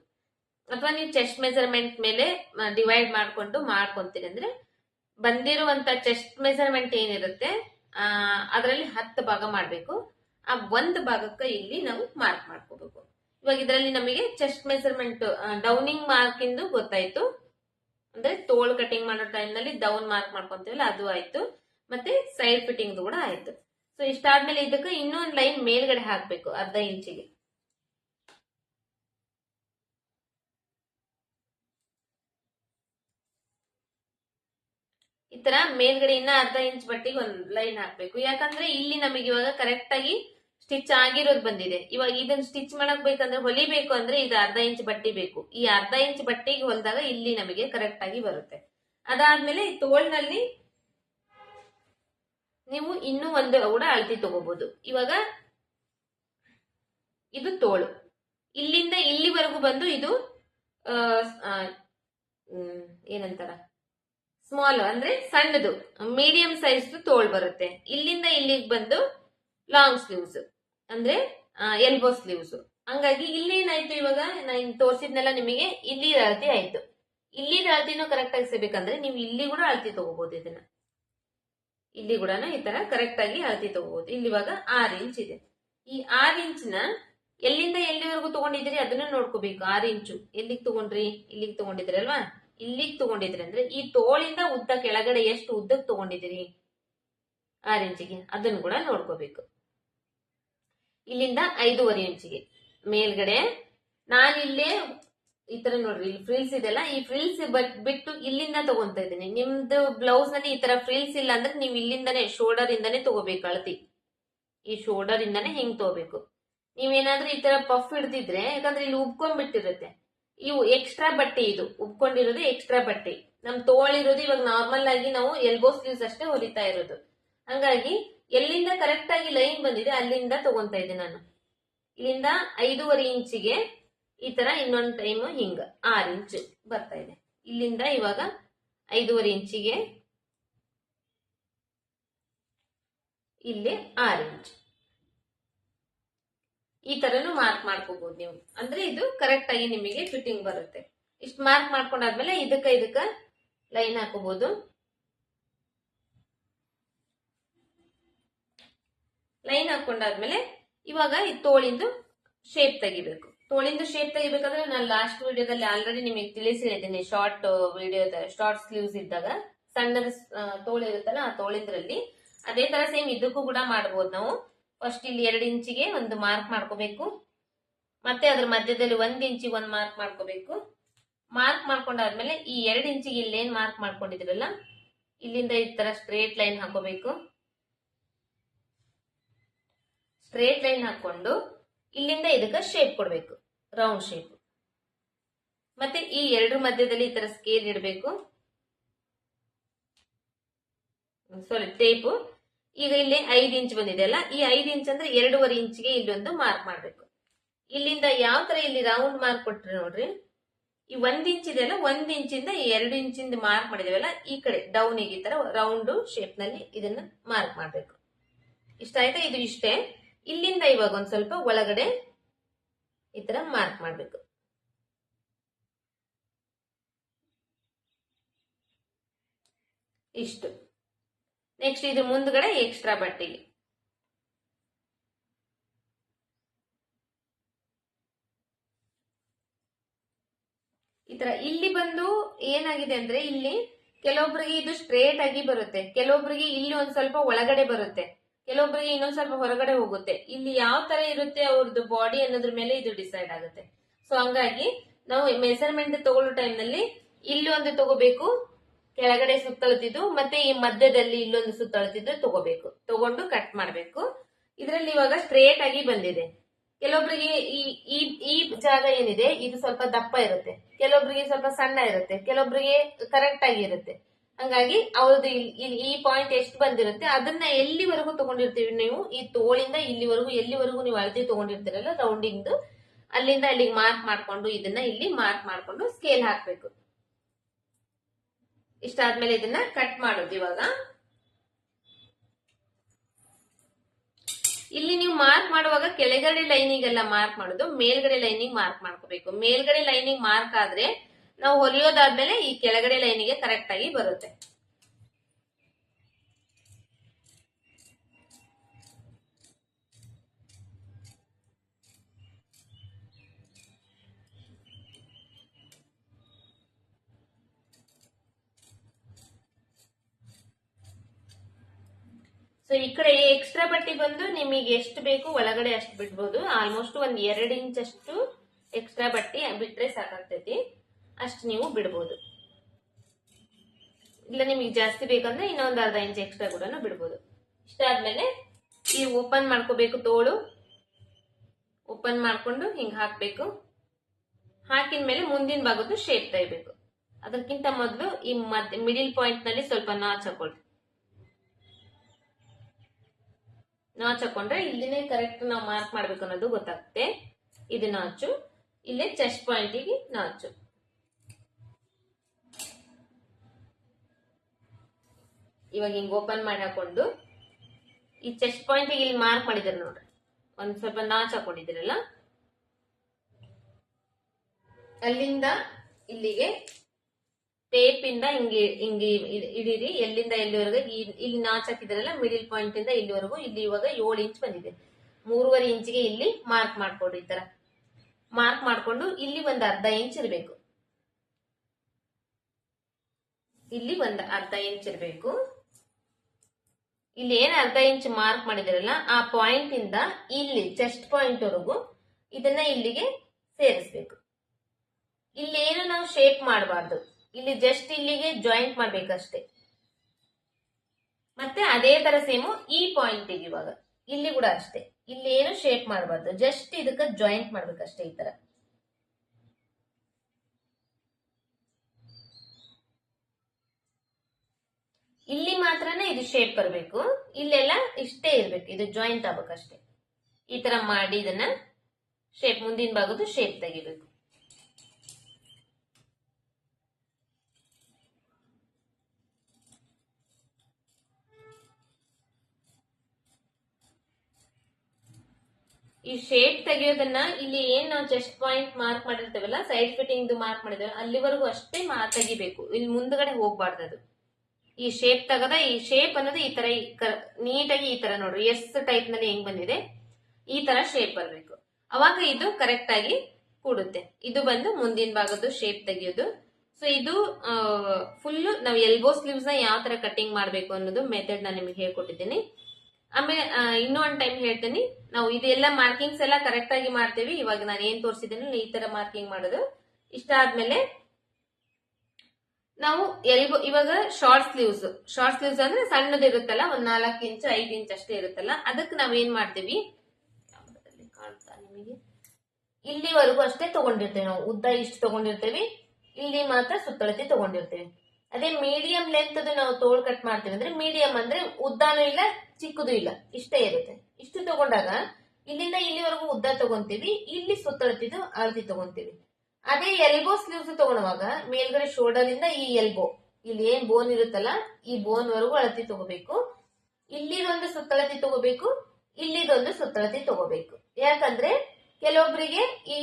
ಅಥವಾ ನೀವು ಚೆಸ್ಟ್ ಮೆಜರ್ಮೆಂಟ್ ಮೇಲೆ ಡಿವೈಡ್ ಮಾಡ್ಕೊಂಡು ಮಾಡ್ಕೊಂತೀರಿ ಅಂದ್ರೆ ಬಂದಿರುವಂತ ಚೆಸ್ಟ್ ಮೆಜರ್ಮೆಂಟ್ ಏನಿರುತ್ತೆ ಅದರಲ್ಲಿ ಹತ್ತು ಭಾಗ ಮಾಡಬೇಕು. ಆ ಒಂದು ಭಾಗಕ್ಕೆ ಇಲ್ಲಿ ನಾವು ಮಾರ್ಕ್ ಮಾಡ್ಕೋಬೇಕು. ಇವಾಗ ಇದರಲ್ಲಿ ನಮಗೆ ಚೆಸ್ಟ್ ಮೆಜರ್ಮೆಂಟ್ ಡೌನಿಂಗ್ ಮಾರ್ಕ್ ಇಂದು ಗೊತ್ತಾಯ್ತು. ಅಂದ್ರೆ ತೋಳು ಕಟಿಂಗ್ ಮಾಡೋ ಟೈಮ್ನಲ್ಲಿ ಡೌನ್ ಮಾರ್ಕ್ ಮಾಡ್ಕೊಂತೀವಲ್ಲ, ಅದು ಆಯ್ತು. ಮತ್ತೆ ಸೈಡ್ ಫಿಟ್ಟಿಂಗ್ ಕೂಡ ಆಯ್ತು. ಸೊ ಇಷ್ಟಾದ್ಮೇಲೆ ಇದಕ್ಕೆ ಇನ್ನೊಂದ್ ಲೈನ್ ಮೇಲ್ಗಡೆ ಹಾಕ್ಬೇಕು, ಅರ್ಧ ಇಂಚಿಗೆ. ಈ ತರ ಮೇಲ್ಗಡೆ ಇನ್ನ ಅರ್ಧ ಇಂಚ್ ಬಟ್ಟಿಗೆ ಒಂದ್ ಲೈನ್ ಹಾಕ್ಬೇಕು. ಯಾಕಂದ್ರೆ ಇಲ್ಲಿ ನಮಗೆ ಇವಾಗ ಕರೆಕ್ಟ್ ಆಗಿ ಸ್ಟಿಚ್ ಆಗಿರೋದು ಬಂದಿದೆ. ಇವಾಗ ಇದನ್ನ ಸ್ಟಿಚ್ ಮಾಡಕ್ ಬೇಕಂದ್ರೆ ಹೊಲಿಬೇಕು ಅಂದ್ರೆ ಇದು ಅರ್ಧ ಇಂಚ್ ಬಟ್ಟಿ ಬೇಕು. ಈ ಅರ್ಧ ಇಂಚ್ ಬಟ್ಟಿಗೆ ಹೊಲಿದಾಗ ಇಲ್ಲಿ ನಮಗೆ ಕರೆಕ್ಟ್ ಆಗಿ ಬರುತ್ತೆ. ಅದಾದ್ಮೇಲೆ ತೋಳ್ನಲ್ಲಿ ನೀವು ಇನ್ನೂ ಒಂದು ಕೂಡ ಅಳತಿ ತಗೋಬಹುದು ಇವಾಗ ಇದು ತೋಳು. ಇಲ್ಲಿಂದ ಇಲ್ಲಿವರೆಗೂ ಬಂದು ಇದು ಏನಂತಾರ? ಸ್ಮಾಲ್ ಅಂದ್ರೆ ಸಣ್ಣದು. ಮೀಡಿಯಂ ಸೈಜ್ ತೋಳ್ ಬರುತ್ತೆ. ಇಲ್ಲಿಂದ ಇಲ್ಲಿಗೆ ಬಂದು ಲಾಂಗ್ ಸ್ಲೀವ್ಸ್ ಅಂದ್ರೆ ಎಲ್ಬೋ ಸ್ಲೀವ್ಸ್ ಹಂಗಾಗಿ ಇಲ್ಲಿ ಏನಾಯ್ತು ಇವಾಗ? ನಾನು ತೋರಿಸಿದ್ನೆಲ್ಲ ನಿಮಗೆ, ಇಲ್ಲಿ ಅಳತಿ ಆಯ್ತು. ಇಲ್ಲಿ ಅಳತಿನೂ ಕರೆಕ್ಟ್ ಆಗಿ ಸಿಗ್ಬೇಕಂದ್ರೆ ನೀವು ಇಲ್ಲಿ ಕೂಡ ಅಳತಿ ತಗೋಬಹುದು ಇದನ್ನ. ಇಲ್ಲಿ ಕೂಡ ಈ ತರ ಕರೆಕ್ಟ್ ಆಗಿ ಅಳತಿ ತಗೋಬಹುದು ಇಲ್ಲಿ ಇವಾಗ ಆರ್ ಇಂಚ್ ಇದೆ. ಈ ಆರ್ ಇಂಚ್ನ ಎಲ್ಲಿಂದ ಎಲ್ಲಿವರೆಗೂ ತಗೊಂಡಿದ್ರಿ ಅದನ್ನ ನೋಡ್ಕೋಬೇಕು. ಆರ್ ಇಂಚು ಎಲ್ಲಿಗೆ ತಗೊಂಡ್ರಿ? ಇಲ್ಲಿಗೆ ತಗೊಂಡಿದ್ರಿ ಅಲ್ವಾ? ಇಲ್ಲಿಗೆ ತಗೊಂಡಿದ್ರಿ ಅಂದ್ರೆ ಈ ತೋಳಿಂದ ಉದ್ದ ಕೆಳಗಡೆ ಎಷ್ಟು ಉದ್ದಕ್ಕೆ ತಗೊಂಡಿದ್ದೀರಿ? ಆರ್ ಇಂಚಿಗೆ ಅದನ್ನು ಕೂಡ ನೋಡ್ಕೋಬೇಕು. ಇಲ್ಲಿಂದ ಐದೂವರೆ ಇಂಚಿಗೆ ಮೇಲ್ಗಡೆ ನಾನಿಲ್ಲೇ ಈ ತರ ನೋಡ್ರಿ, ಇಲ್ಲಿ ಫ್ರಿಲ್ಸ್ ಇದೆಲ್ಲ ಈ ಫ್ರಿಲ್ಸ್ ಬಿಟ್ಟು ಇಲ್ಲಿಂದ ತಗೊಂತ ಇದ್ದೀನಿ. ನಿಮ್ದು ಬ್ಲೌಸ್ನಲ್ಲಿ ಈ ತರ ಫ್ರಿಲ್ಸ್ ಇಲ್ಲ ಅಂದ್ರೆ ನೀವು ಇಲ್ಲಿಂದನೇ ಶೋಲ್ಡರ್ ಇಂದಾನೆ ತಗೋಬೇಕು ಅಳತಿ. ಈ ಶೋಲ್ಡರ್ ಇಂದಾನೆ ಹಿಂಗ್ ತಗೋಬೇಕು. ನೀವೇನಾದ್ರೂ ಈ ತರ ಪಫ್ ಹಿಡ್ದಿದ್ರೆ, ಯಾಕಂದ್ರೆ ಇಲ್ಲಿ ಉಬ್ಕೊಂಡ್ಬಿಟ್ಟಿರುತ್ತೆ. ಇವು ಎಕ್ಸ್ಟ್ರಾ ಬಟ್ಟೆ ಇದು. ಉಬ್ಕೊಂಡಿರೋದು ಎಕ್ಸ್ಟ್ರಾ ಬಟ್ಟೆ. ನಮ್ ತೋಳಿರೋದು ಇವಾಗ ನಾರ್ಮಲ್ ಆಗಿ ನಾವು ಎಲ್ಬೋ ಸ್ಲೀವ್ಸ್ ಅಷ್ಟೇ ಹೊಲಿತಾ ಇರೋದು. ಹಂಗಾಗಿ ಎಲ್ಲಿಂದ ಕರೆಕ್ಟ್ ಆಗಿ ಲೈನ್ ಬಂದಿದೆ ಅಲ್ಲಿಂದ ತಗೊಂತ ಇದ್ದೆ ನಾನು. ಇಲ್ಲಿಂದ ಐದೂವರೆ ಇಂಚಿಗೆ ಈ ತರ ಇನ್ನೊಂದು ಟೈಮ್ ಹಿಂಗ ಆರು ಇಂಚ್ ಬರ್ತಾ ಇದೆ. ಇಲ್ಲಿಂದ ಇವಾಗ ಐದೂವರೆ ಇಂಚಿಗೆ ಇಲ್ಲಿ ಆರು ಇಂಚ್ ಈ ತರನು ಮಾರ್ಕ್ ಮಾಡ್ಕೋಬಹುದು ನೀವು. ಅಂದ್ರೆ ಇದು ಕರೆಕ್ಟ್ ಆಗಿ ನಿಮಗೆ ಫಿಟ್ಟಿಂಗ್ ಬರುತ್ತೆ. ಇಷ್ಟು ಮಾರ್ಕ್ ಮಾಡ್ಕೊಂಡಾದ್ಮೇಲೆ ಇದಕ್ಕ ಇದಕ್ಕ ಲೈನ್ ಹಾಕೋಬಹುದು ಲೈನ್ ಹಾಕೊಂಡಾದ್ಮೇಲೆ ಇವಾಗ ಈ ತೋಳಿಂದು ಶೇಪ್ ತೆಗಿಬೇಕು. ತೋಳಿಂದು ಶೇಪ್ ತೆಗಿಬೇಕಂದ್ರೆ ನಾನು ಲಾಸ್ಟ್ ವಿಡಿಯೋದಲ್ಲಿ ಆಲ್ರೆಡಿ ನಿಮಗೆ ತಿಳಿಸಿ ಶಾರ್ಟ್ ವಿಡಿಯೋದ ಶಾರ್ಟ್ ಸ್ಲೀವ್ಸ್ ಇದ್ದಾಗ ಸಣ್ಣದ ತೋಳು ಇರುತ್ತಲ್ಲ ಆ ತೋಳಿದ್ರಲ್ಲಿ. ಅದೇ ತರ ಸೇಮ್ ಇದಕ್ಕೂ ಕೂಡ ಮಾಡ್ಬೋದು ನಾವು. ಫಸ್ಟ್ ಇಲ್ಲಿ ಎರಡು ಇಂಚಿಗೆ ಒಂದು ಮಾರ್ಕ್ ಮಾಡ್ಕೋಬೇಕು. ಮತ್ತೆ ಅದ್ರ ಮಧ್ಯದಲ್ಲಿ ಒಂದ್ ಇಂಚಿಗೆ ಒಂದು ಮಾರ್ಕ್ ಮಾಡ್ಕೋಬೇಕು. ಮಾರ್ಕ್ ಮಾಡ್ಕೊಂಡಾದ್ಮೇಲೆ ಈ ಎರಡು ಇಂಚಿಗೆ ಇಲ್ಲೇನ್ ಮಾರ್ಕ್ ಮಾಡ್ಕೊಂಡಿದ್ರಲ್ಲ ಇಲ್ಲಿಂದ ಈ ತರ ಸ್ಟ್ರೇಟ್ ಲೈನ್ ಹಾಕೋಬೇಕು. ಸ್ಟ್ರೇಟ್ ಲೈನ್ ಹಾಕೊಂಡು ಇಲ್ಲಿಂದ ಇದಕ್ಕೆ ಶೇಪ್ ಕೊಡಬೇಕು ರೌಂಡ್ ಶೇಪ್ ಮತ್ತೆ ಈ ಎರಡರ ಮಧ್ಯದಲ್ಲಿ ಈ ತರ ಸ್ಕೇಲ್ ಇಡಬೇಕು. ಸಾರಿ ಟೇಪು ಈಗ ಇಲ್ಲಿ ಐದು ಇಂಚ್ ಬಂದಿದೆ ಅಲ್ಲ, ಈ ಐದು ಇಂಚ್ ಅಂದ್ರೆ ಎರಡೂವರೆ ಇಂಚ್ಗೆ ಇಲ್ಲೊಂದು ಮಾರ್ಕ್ ಮಾಡಬೇಕು. ಇಲ್ಲಿಂದ ಯಾವ ತರ ಇಲ್ಲಿ ರೌಂಡ್ ಮಾರ್ಕ್ ಕೊಟ್ರಿ ನೋಡ್ರಿ. ಈ ಒಂದ್ ಇಂಚ್ ಇದೆಯಲ್ಲ ಒಂದ್ ಇಂಚಿಂದ ಎರಡು ಇಂಚಿಂದ ಮಾರ್ಕ್ ಮಾಡಿದೇವಲ್ಲ, ಈ ಕಡೆ ಡೌನ್ ಈ ತರ ರೌಂಡ್ ಶೇಪ್ನಲ್ಲಿ ಇದನ್ನ ಮಾರ್ಕ್ ಮಾಡಬೇಕು. ಇಷ್ಟ ಆಯ್ತಾ? ಇದು ಇಷ್ಟೇ. ಇಲ್ಲಿಂದ ಇವಾಗ ಒಂದ್ ಸ್ವಲ್ಪ ಒಳಗಡೆ ಈ ತರ ಮಾರ್ಕ್ ಮಾಡಬೇಕು. ಇಷ್ಟು. ನೆಕ್ಸ್ಟ್ ಇದು ಮುಂದ್ಗಡೆ ಎಕ್ಸ್ಟ್ರಾ ಬಟ್ಟೆಗೆ ಈ ತರ ಇಲ್ಲಿ ಬಂದು ಏನಾಗಿದೆ ಅಂದ್ರೆ ಇಲ್ಲಿ ಕೆಲವೊಬ್ಬರಿಗೆ ಇದು ಸ್ಟ್ರೇಟ್ ಆಗಿ ಬರುತ್ತೆ. ಕೆಲವೊಬ್ಬರಿಗೆ ಇಲ್ಲಿ ಒಂದ್ ಸ್ವಲ್ಪ ಒಳಗಡೆ ಬರುತ್ತೆ. ಕೆಲವೊಬ್ಬರಿಗೆ ಇನ್ನೊಂದ್ ಸ್ವಲ್ಪ ಹೊರಗಡೆ ಹೋಗುತ್ತೆ. ಇಲ್ಲಿ ಯಾವ ತರ ಇರುತ್ತೆ ಅವ್ರದ್ದು ಬಾಡಿ ಅನ್ನೋದ್ರ ಮೇಲೆ ಇದು ಡಿಸೈಡ್ ಆಗುತ್ತೆ. ಸೊ ಹಂಗಾಗಿ ನಾವು ಮೆಸರ್ಮೆಂಟ್ ತಗೊಳ್ಳೋ ಟೈಮ್ನಲ್ಲಿ ನಲ್ಲಿ ಇಲ್ಲಿ ಒಂದು ತಗೋಬೇಕು, ಕೆಳಗಡೆ ಸುತ್ತಳತಿದ್ದು ಮತ್ತೆ ಈ ಮಧ್ಯದಲ್ಲಿ ಇಲ್ಲೊಂದು ಸುತ್ತಳತಿದ್ದು ತಗೋಬೇಕು. ತಗೊಂಡು ಕಟ್ ಮಾಡಬೇಕು. ಇದರಲ್ಲಿ ಇವಾಗ ಸ್ಟ್ರೇಟ್ ಆಗಿ ಬಂದಿದೆ. ಕೆಲವೊಬ್ಬರಿಗೆ ಈ ಈ ಈ ಜಾಗ ಏನಿದೆ, ಇದು ಸ್ವಲ್ಪ ದಪ್ಪ ಇರುತ್ತೆ. ಕೆಲವೊಬ್ಬರಿಗೆ ಸ್ವಲ್ಪ ಸಣ್ಣ ಇರುತ್ತೆ. ಕೆಲವೊಬ್ಬರಿಗೆ ಕರೆಕ್ಟ್ ಆಗಿ ಇರುತ್ತೆ. ಹಂಗಾಗಿ ಅವ್ರದ್ದು ಈ ಪಾಯಿಂಟ್ ಎಷ್ಟು ಬಂದಿರುತ್ತೆ, ಅದನ್ನ ಎಲ್ಲಿವರೆಗೂ ತಗೊಂಡಿರ್ತೀವಿ ನೀವು? ಈ ತೋಳಿಂದ ಇಲ್ಲಿವರೆಗೂ, ಎಲ್ಲಿವರೆಗೂ ನೀವು ಅಳತೆ ತಗೊಂಡಿರ್ತೀರಲ್ಲ ರೌಂಡಿಂಗ್ ಅಲ್ಲಿಂದ ಅಲ್ಲಿಗೆ ಮಾರ್ಕ್ ಮಾಡ್ಕೊಂಡು ಇದನ್ನ ಇಲ್ಲಿ ಮಾರ್ಕ್ ಮಾಡ್ಕೊಂಡು ಸ್ಕೇಲ್ ಹಾಕ್ಬೇಕು. ಇಷ್ಟಾದ್ಮೇಲೆ ಇದನ್ನ ಕಟ್ ಮಾಡೋದು ಇವಾಗ. ಇಲ್ಲಿ ನೀವು ಮಾರ್ಕ್ ಮಾಡುವಾಗ ಕೆಳಗಡೆ ಲೈನಿಗೆಲ್ಲ ಮಾರ್ಕ್ ಮಾಡೋದು, ಮೇಲ್ಗಡೆ ಲೈನಿಗೆ ಮಾರ್ಕ್ ಮಾಡ್ಕೋಬೇಕು. ಮೇಲ್ಗಡೆ ಲೈನಿಗೆ ಮಾರ್ಕ್ ಆದ್ರೆ ನಾವು ಹೊಲಿಯೋದಾದ್ಮೇಲೆ ಈ ಕೆಳಗಡೆ ಲೈನಿಗೆ ಕರೆಕ್ಟ್ ಆಗಿ ಬರುತ್ತೆ. ಸೊ ಈ ಕಡೆ ಎಕ್ಸ್ಟ್ರಾ ಬಟ್ಟಿ ಬಂದು ನಿಮಗೆ ಎಷ್ಟು ಬೇಕು ಒಳಗಡೆ ಅಷ್ಟು ಬಿಡ್ಬೋದು. ಆಲ್ಮೋಸ್ಟ್ ಒಂದ್ ಎರಡು ಇಂಚ್ ಅಷ್ಟು ಎಕ್ಸ್ಟ್ರಾ ಬಟ್ಟಿ ಬಿಟ್ರೆ ಸಾಕಾಗ್ತೈತಿ. ಅಷ್ಟು ನೀವು ಬಿಡ್ಬೋದು. ಇಲ್ಲ, ನಿಮಗೆ ಜಾಸ್ತಿ ಬೇಕಂದ್ರೆ ಇನ್ನೊಂದು ಅರ್ಧ ಇಂಚ್ ಎಕ್ಸ್ಟ್ರಾ ಕೂಡ ಬಿಡ್ಬೋದು. ಇಷ್ಟ ಆದ್ಮೇಲೆ ಈ ಓಪನ್ ಮಾಡ್ಕೋಬೇಕು ತೋಳು. ಓಪನ್ ಮಾಡ್ಕೊಂಡು ಹಿಂಗೆ ಹಾಕ್ಬೇಕು. ಹಾಕಿದ ಮೇಲೆ ಮುಂದಿನ ಭಾಗದ್ದು ಶೇಪ್ ತೆಗಿಬೇಕು. ಅದಕ್ಕಿಂತ ಮೊದಲು ಈ ಮಧ್ಯ ಮಿಡಿಲ್ ಪಾಯಿಂಟ್ನಲ್ಲಿ ಸ್ವಲ್ಪ ನಾಚ್ ಹಾಕೊಳ್ಳಿ ನಾಚ್ ಹಾಕೊಂಡ್ರೆ ಇಲ್ಲಿನೇ ಕರೆಕ್ಟ್ ನಾವು ಮಾರ್ಕ್ ಮಾಡ್ಬೇಕು ಅನ್ನೋದು ಗೊತ್ತಾಗುತ್ತೆ. ಇದು ನಾಚು ಇಲ್ಲೇ ಚೆಸ್ಟ್ ಪಾಯಿಂಟಿಗೆ ನಾಚು ಇವಾಗ ಹಿಂಗ್ ಓಪನ್ ಮಾಡಿ ಹಾಕೊಂಡು, ಈ ಚೆಸ್ಟ್ ಪಾಯಿಂಟ್ ಇಲ್ಲಿ ಮಾರ್ಕ್ ಮಾಡಿದ್ರೆ ನೋಡ್ರಿ. ಒಂದ್ ಸ್ವಲ್ಪ ನಾಚ್ ಹಾಕೊಂಡಿದ್ರಲ್ಲ ಅಲ್ಲಿಂದ ಇಲ್ಲಿಗೆ ಟೇಪ್ ಇಂದ ಹಿಂಗೆ ಹಿಂಗೆ ಇಡೀರಿ. ಎಲ್ಲಿಂದ ಎಲ್ಲಿವರೆಗೂ ಇಲ್ಲಿ ನಾಚ್ ಹಾಕಿದ್ರಲ್ಲ ಮಿಡಿಲ್ ಪಾಯಿಂಟ್ ಇಂದ ಇಲ್ಲಿವರೆಗೂ ಇಲ್ಲಿ ಇವಾಗ ಏಳು ಇಂಚ್ ಬಂದಿದೆ. ಮೂರುವರೆ ಇಂಚ್ಗೆ ಇಲ್ಲಿ ಮಾರ್ಕ್ ಮಾಡ್ಕೊಡ್ರಿ ಈ ತರ. ಮಾರ್ಕ್ ಮಾಡ್ಕೊಂಡು ಇಲ್ಲಿ ಒಂದ್ ಅರ್ಧ ಇಂಚ್ ಇರಬೇಕು. ಇಲ್ಲಿ ಒಂದ್ ಅರ್ಧ ಇಂಚ್ ಇರಬೇಕು. ಇಲ್ಲಿ ಏನ್ ಅರ್ಧ ಇಂಚ್ ಮಾರ್ಕ್ ಮಾಡಿದಿರಲ್ಲ, ಆ ಪಾಯಿಂಟ್ ಇಂದ ಇಲ್ಲಿ ಚೆಸ್ಟ್ ಪಾಯಿಂಟ್ ವರೆಗೂ ಇದನ್ನ ಇಲ್ಲಿಗೆ ಸೇರಿಸ್ಬೇಕು. ಇಲ್ಲಿ ಏನು ನಾವು ಶೇಪ್ ಮಾಡಬಾರ್ದು. ಇಲ್ಲಿ ಜಸ್ಟ್ ಇಲ್ಲಿಗೆ ಜಾಯಿಂಟ್ ಮಾಡ್ಬೇಕಷ್ಟೇ. ಮತ್ತೆ ಅದೇ ತರ ಸೇಮು ಈ ಪಾಯಿಂಟ್ ಇವಾಗ. ಇಲ್ಲಿ ಕೂಡ ಅಷ್ಟೇ. ಇಲ್ಲಿ ಏನು ಶೇಪ್ ಮಾಡಬಾರ್ದು. ಜಸ್ಟ್ ಇದಕ್ಕೆ ಜಾಯಿಂಟ್ ಮಾಡ್ಬೇಕಷ್ಟೇ ಈ ತರ. ಇಲ್ಲಿ ಮಾತ್ರನೇ ಇದು ಶೇಪ್ ಬರಬೇಕು. ಇಲ್ಲೆಲ್ಲ ಇಷ್ಟೇ ಇರ್ಬೇಕು. ಇದು ಜಾಯಿಂಟ್ ಆಗ್ಬೇಕಷ್ಟೇ ಈ ತರ ಮಾಡಿ ಇದನ್ನ ಶೇಪ್ ಮುಂದಿನ ಭಾಗದ ಶೇಪ್ ತೆಗಿಬೇಕು. ಈ ಶೇಪ್ ತೆಗೆಯೋದನ್ನ ಇಲ್ಲಿ ಏನ್ ನಾವು ಚೆಸ್ಟ್ ಪಾಯಿಂಟ್ ಮಾರ್ಕ್ ಮಾಡಿರ್ತೇವಲ್ಲ ಸೈಡ್ ಫಿಟ್ಟಿಂಗ್ ಮಾರ್ಕ್ ಮಾಡಿದ್ದೇವೆ, ಅಲ್ಲಿವರೆಗೂ ಅಷ್ಟೇ ಮಾರ್ಕ್ ತೆಗಿಬೇಕು. ಇಲ್ಲಿ ಮುಂದ್ಗಡೆ ಹೋಗ್ಬಾರ್ದು ಅದು. ಈ ಶೇಪ್ ತಗದ ಈ ಶೇಪ್ ಅನ್ನೋದು ಈ ತರ ನೀಟಾಗಿ ಈ ತರ ನೋಡ್ರಿ. ಎಸ್ ಟೈಪ್ನಲ್ಲಿ ಹೆಂಗ್ ಬಂದಿದೆ? ಈ ತರ ಶೇಪ್ ಬರ್ಬೇಕು. ಅವಾಗ ಇದು ಕರೆಕ್ಟ್ ಆಗಿ ಕೂಡುತ್ತೆ. ಇದು ಬಂದು ಮುಂದಿನ ಭಾಗದ್ದು ಶೇಪ್ ತೆಗೆಯೋದು. ಸೊ ಇದು ಫುಲ್ ನಾವು ಎಲ್ಬೋ ಸ್ಲೀವ್ಸ್ನ ಯಾವ ತರ ಕಟಿಂಗ್ ಮಾಡ್ಬೇಕು ಅನ್ನೋದು ಮೆಥಡ್ ನಾನು ನಿಮಗೆ ಹೇಳ್ಕೊಟ್ಟಿದ್ದೀನಿ. ಆಮೇಲೆ ಆ, ಇನ್ನೂ ಒಂದ್ ಟೈಮ್ ಹೇಳ್ತೀನಿ. ನಾವು ಇದೆಲ್ಲ ಮಾರ್ಕಿಂಗ್ಸ್ ಎಲ್ಲ ಕರೆಕ್ಟ್ ಆಗಿ ಮಾಡ್ತೀವಿ. ಇವಾಗ ನಾನು ಏನ್ ತೋರಿಸಿದ್ದೀನಿ ಈ ತರ ಮಾರ್ಕಿಂಗ್ ಮಾಡೋದು. ಇಷ್ಟ ಆದ್ಮೇಲೆ ನಾವು ಎಲ್ಬೋ ಇವಾಗ ಶಾರ್ಟ್ ಸ್ಲೀವ್ಸ್ ಶಾರ್ಟ್ ಸ್ಲೀವ್ಸ್ ಅಂದ್ರೆ ಸಣ್ಣದು ಇರುತ್ತಲ್ಲ, ಒಂದ್ ನಾಲ್ಕು ಇಂಚ್, ಐದು ಇಂಚ್ ಅಷ್ಟೇ ಇರುತ್ತಲ್ಲ, ಅದಕ್ಕೆ ನಾವ್ ಏನ್ ಮಾಡ್ತೀವಿ? ನಿಮಗೆ? ಇಲ್ಲಿವರೆಗೂ ಅಷ್ಟೇ ತಗೊಂಡಿರ್ತೇವೆ ನಾವು, ಉದ್ದ ಇಷ್ಟು ತಗೊಂಡಿರ್ತೇವೆ, ಇಲ್ಲಿ ಮಾತ್ರ ಸುತ್ತಳತೆ ತಗೊಂಡಿರ್ತೇವೆ. ಅದೇ ಮೀಡಿಯಂ ಲೆಂತ್ ನಾವು ತೋಳ್ ಕಟ್ ಮಾಡ್ತೀವಿ ಅಂದ್ರೆ ಮೀಡಿಯಂ ಅಂದ್ರೆ ಉದ್ದಾನು ಇಲ್ಲ, ಚಿಕ್ಕದು ಇಲ್ಲ, ಇಷ್ಟೇ ಇರುತ್ತೆ. ಇಷ್ಟು ತಗೊಂಡಾಗ ಇಲ್ಲಿಂದ ಇಲ್ಲಿವರೆಗೂ ಉದ್ದ ತಗೊಂತೀವಿ, ಇಲ್ಲಿ ಸುತ್ತಳತಿದು ಅಳತಿ ತಗೊಂತೀವಿ. ಅದೇ ಎಲ್ಬೋ ಸ್ಲೀವ್ಸ್ ತಗೊಳುವಾಗ ಮೇಲ್ಗಡೆ ಶೋಲ್ಡರ್ ಇಂದ ಈ ಎಲ್ಬೋ ಇಲ್ಲಿ ಏನ್ ಬೋನ್ ಇರುತ್ತಲ್ಲ, ಈ ಬೋನ್ ವರೆಗೂ ಅಳತಿ ತಗೋಬೇಕು. ಇಲ್ಲಿದೊಂದು ಸುತ್ತಳತಿ ತಗೋಬೇಕು, ಇಲ್ಲಿದೊಂದು ಸುತ್ತಳತಿ ತಗೋಬೇಕು. ಯಾಕಂದ್ರೆ ಕೆಲವೊಬ್ಬರಿಗೆ ಈ,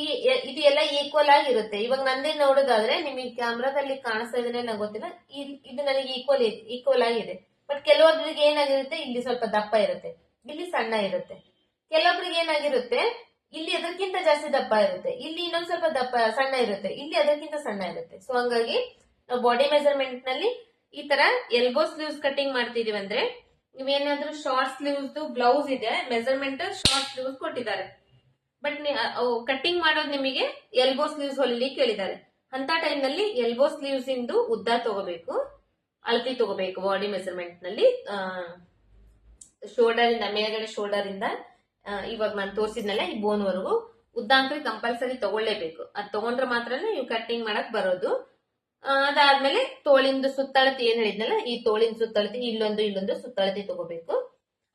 ಇದು ಎಲ್ಲ ಈಕ್ವಲ್ ಆಗಿರುತ್ತೆ. ಇವಾಗ ನಂದೇ ನೋಡೋದಾದ್ರೆ ನಿಮಗೆ ಕ್ಯಾಮ್ರಾದಲ್ಲಿ ಕಾಣಿಸ್ತಾ ಇದ್ರೆ ನಂಗೆ ಗೊತ್ತಿಲ್ಲ. ಇದು ನನಗೆ ಈಕ್ವಲ್ ಈಕ್ವಲ್ ಆಗಿದೆ. ಬಟ್ ಕೆಲವೊಬ್ಬರಿಗೆ ಏನಾಗಿರುತ್ತೆ, ಇಲ್ಲಿ ಸ್ವಲ್ಪ ದಪ್ಪ ಇರುತ್ತೆ. ಇಲ್ಲಿ ಸಣ್ಣ ಇರುತ್ತೆ. ಕೆಲವೊಬ್ಬರಿಗೆ ಏನಾಗಿರುತ್ತೆ ಇಲ್ಲಿ ಅದಕ್ಕಿಂತ ಜಾಸ್ತಿ ದಪ್ಪ ಇರುತ್ತೆ. ಇಲ್ಲಿ ಇನ್ನೊಂದ್ ಸ್ವಲ್ಪ ದಪ್ಪ, ಸಣ್ಣ ಇರುತ್ತೆ. ಇಲ್ಲಿ ಅದಕ್ಕಿಂತ ಸಣ್ಣ ಇರುತ್ತೆ. ಸೊ ಹಂಗಾಗಿ ನಾವು ಬಾಡಿ ಮೆಜರ್ಮೆಂಟ್ನಲ್ಲಿ ಈ ತರ ಎಲ್ಬೋ ಸ್ಲೀವ್ಸ್ ಕಟಿಂಗ್ ಮಾಡ್ತಿದೀವಿ ಅಂದ್ರೆ ನೀವೇನಾದ್ರೂ ಶಾರ್ಟ್ ಸ್ಲೀವ್ಸ್ ಬ್ಲೌಸ್ ಇದೆ ಮೆಜರ್ಮೆಂಟ್ ಶಾರ್ಟ್ ಸ್ಲೀವ್ಸ್ ಕೊಟ್ಟಿದ್ದಾರೆ. ಬಟ್ ಕಟಿಂಗ್ ಮಾಡೋದು ನಿಮಗೆ ಎಲ್ಬೋ ಸ್ಲೀವ್ಸ್ ಹೊಲಿಲಿ ಕೇಳಿದ್ದಾರೆ. ಅಂತ ಟೈಮ್ನಲ್ಲಿ ಎಲ್ಬೋ ಸ್ಲೀವ್ಸ್ ಇಂದು ಉದ್ದ ತಗೋಬೇಕು, ಅಳತಿ ತಗೋಬೇಕು ಬಾಡಿ ಮೆಜರ್ಮೆಂಟ್ನಲ್ಲಿ ಶೋಲ್ಡರ್ ಇಂದ, ಮೇಲ್ಗಡೆ ಶೋಲ್ಡರ್ ಇಂದ. ಇವಾಗ ನಾನು ತೋರಿಸಿದ್ನಲ್ಲ ಈ ಬೋನ್ ವರೆಗೂ ಉದ್ದಾಂಕ ಕಂಪಲ್ಸರಿ ತಗೊಳ್ಳೇಬೇಕು. ಅದು ತಗೊಂಡ್ರೆ ಮಾತ್ರನೇ ನೀವು ಕಟ್ಟಿಂಗ್ ಮಾಡಕ್ ಬರೋದು. ಅದಾದ್ಮೇಲೆ ತೋಳಿಂದು ಸುತ್ತಳತಿ ಏನ್ ಹೇಳಿದ್ನಲ್ಲ, ಈ ತೋಳಿನ ಸುತ್ತಳತಿ, ಇಲ್ಲೊಂದು ಇಲ್ಲೊಂದು ಸುತ್ತಳತಿ ತಗೋಬೇಕು.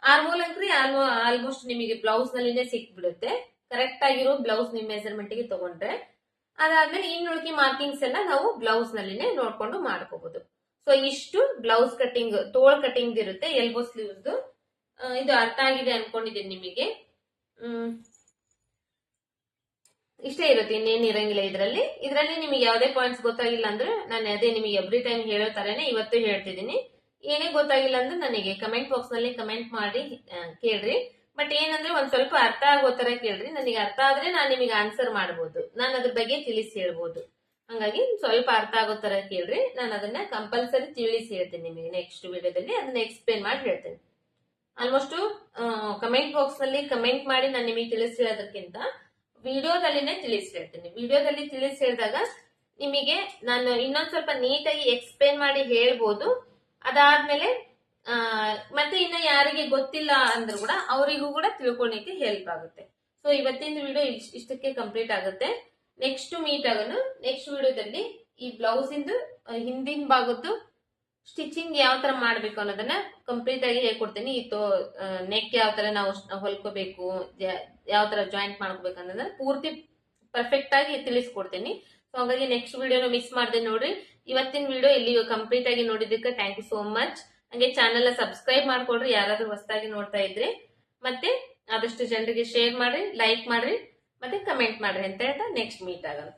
ಆರ್ಮೋಲ್ ಅಂಕ್ರಿ ಆಲ್ಮೋ ಆಲ್ಮೋಸ್ಟ್ ನಿಮಗೆ ಬ್ಲೌಸ್ ನಲ್ಲಿನೇ ಸಿಕ್ಬಿಡುತ್ತೆ. ಕರೆಕ್ಟ್ ಆಗಿರೋ ಬ್ಲೌಸ್ ನಿಮ್ ಮೆಸರ್ಮೆಂಟ್ಗೆ ತಗೊಂಡ್ರೆ. ಅದಾದ್ಮೇಲೆ ಇನ್ನುಳಿಕೆ ಮಾರ್ಕಿಂಗ್ಸ್ ಎಲ್ಲ ನಾವು ಬ್ಲೌಸ್ ನಲ್ಲಿನೇ ನೋಡ್ಕೊಂಡು ಮಾಡ್ಕೋಬಹುದು ಸೊ ಇಷ್ಟು ಬ್ಲೌಸ್ ಕಟಿಂಗ್ ತೋಳ್ ಕಟಿಂಗ್ ಇರುತ್ತೆ ಎಲ್ಬೋ ಸ್ಲೀವ್ಸ್ ಇದು ಅರ್ಥ ಆಗಿದೆ ಅನ್ಕೊಂಡಿದ್ದೀನಿ ನಿಮಗೆ. ಹ್ಮ್. ಇಷ್ಟೇ ಇರುತ್ತೆ ಇನ್ನೇನು ಇರಂಗಿಲ್ಲ ಇದರಲ್ಲಿ. ಇದರಲ್ಲಿ ನಿಮಗೆ ಯಾವುದೇ ಪಾಯಿಂಟ್ಸ್ ಗೊತ್ತಾಗಿಲ್ಲ ಅಂದ್ರೆ ನಾನು ಅದೇ ನಿಮಗೆ ಎವ್ರಿ ಟೈಮ್ ಹೇಳೋ ತರನೇ ಇವತ್ತು ಹೇಳ್ತಿದ್ದೀನಿ. ಏನೇ ಗೊತ್ತಾಗಿಲ್ಲ ಅಂದ್ರೆ ನನಗೆ ಕಮೆಂಟ್ ಬಾಕ್ಸ್ನಲ್ಲಿ ಕಮೆಂಟ್ ಮಾಡಿ ಕೇಳ್ರಿ. ಬಟ್ ಏನಂದ್ರೆ ಒಂದ್ ಸ್ವಲ್ಪ ಅರ್ಥ ಆಗೋ ತರ ಕೇಳ್ರಿ. ನನಗೆ ಅರ್ಥ ಆದ್ರೆ ನಾನು ನಿಮಗೆ ಆನ್ಸರ್ ಮಾಡ್ಬೋದು. ನಾನು ಅದ್ರ ಬಗ್ಗೆ ತಿಳಿಸಿ ಹೇಳ್ಬೋದು. ಹಂಗಾಗಿ ಸ್ವಲ್ಪ ಅರ್ಥ ಆಗೋ ತರ ಕೇಳ್ರಿ. ನಾನು ಅದನ್ನ ಕಂಪಲ್ಸರಿ ತಿಳಿಸಿ ಹೇಳ್ತೀನಿ ನಿಮಗೆ ನೆಕ್ಸ್ಟ್ ವಿಡಿಯೋದಲ್ಲಿ ಅದನ್ನ ಎಕ್ಸ್ಪ್ಲೇನ್ ಮಾಡಿ ಹೇಳ್ತೇನೆ. ಆಲ್ಮೋಸ್ಟ್ ಕಮೆಂಟ್ ಬಾಕ್ಸ್ನಲ್ಲಿ ಕಮೆಂಟ್ ಮಾಡಿ ನಾನು ನಿಮಗೆ ತಿಳಿಸಿ ಹೇಳೋದಕ್ಕಿಂತ ವಿಡಿಯೋದಲ್ಲಿನೇ ತಿಳಿಸಿ ಹೇಳ್ತೀನಿ ವಿಡಿಯೋದಲ್ಲಿ ತಿಳಿಸಿ ಹೇಳಿದಾಗ ನಿಮಗೆ ನಾನು ಇನ್ನೊಂದ್ ಸ್ವಲ್ಪ ನೀಟಾಗಿ ಎಕ್ಸ್ಪ್ಲೇನ್ ಮಾಡಿ ಹೇಳ್ಬೋದು. ಅದಾದ್ಮೇಲೆ ಮತ್ತೆ ಇನ್ನ ಯಾರಿಗೆ ಗೊತ್ತಿಲ್ಲ ಅಂದ್ರೂ ಕೂಡ ಅವರಿಗೂ ಕೂಡ ತಿಳ್ಕೊಳಕ್ಕೆ ಹೆಲ್ಪ್ ಆಗುತ್ತೆ. ಸೊ ಇವತ್ತಿನ ವಿಡಿಯೋ ಇಷ್ಟಕ್ಕೆ ಕಂಪ್ಲೀಟ್ ಆಗುತ್ತೆ. ನೆಕ್ಸ್ಟ್ ಮೀಟ್ ಆಗೋಣ ನೆಕ್ಸ್ಟ್ ವಿಡಿಯೋದಲ್ಲಿ ಈ ಬ್ಲೌಸಿಂದು ಹಿಂದಿನ ಭಾಗದ್ದು ಸ್ಟಿಚಿಂಗ್ ಯಾವ ತರ ಮಾಡ್ಬೇಕು ಅನ್ನೋದನ್ನ ಕಂಪ್ಲೀಟ್ ಆಗಿ ಹೇಳ್ಕೊಡ್ತೀನಿ. ಈ ತೋ ನೆಕ್ ಯಾವ ತರ ನಾವು ಹೊಲ್ಕೋಬೇಕು ಯಾವ ತರ ಜಾಯಿಂಟ್ ಮಾಡ್ಕೋಬೇಕು ಅನ್ನೋದನ್ನ ಪೂರ್ತಿ ಪರ್ಫೆಕ್ಟ್ ಆಗಿ ತಿಳಿಸ್ಕೊಡ್ತೀನಿ. ಸೊ ಹಾಗಾಗಿ ನೆಕ್ಸ್ಟ್ ವಿಡಿಯೋನ ಮಿಸ್ ಮಾಡದೆ ನೋಡ್ರಿ. ಇವತ್ತಿನ ವಿಡಿಯೋ ಇಲ್ಲಿ ಕಂಪ್ಲೀಟ್ ಆಗಿ ನೋಡಿದ್ದಕ್ಕೆ ಥ್ಯಾಂಕ್ ಯು ಸೋ ಮಚ್ ಹಂಗೆ ಚಾನೆಲ್ ಸಬ್ಸ್ಕ್ರೈಬ್ ಮಾಡ್ಕೊಡ್ರಿ ಯಾರಾದ್ರೂ ಹೊಸದಾಗಿ ನೋಡ್ತಾ ಇದ್ರೆ. ಮತ್ತೆ ಆದಷ್ಟು ಜನರಿಗೆ ಶೇರ್ ಮಾಡ್ರಿ ಲೈಕ್ ಮಾಡ್ರಿ, ಮತ್ತೆ ಕಮೆಂಟ್ ಮಾಡ್ರಿ ಅಂತ ಹೇಳ್ತಾ ನೆಕ್ಸ್ಟ್ ಮೀಟ್ ಆಗೋಣ.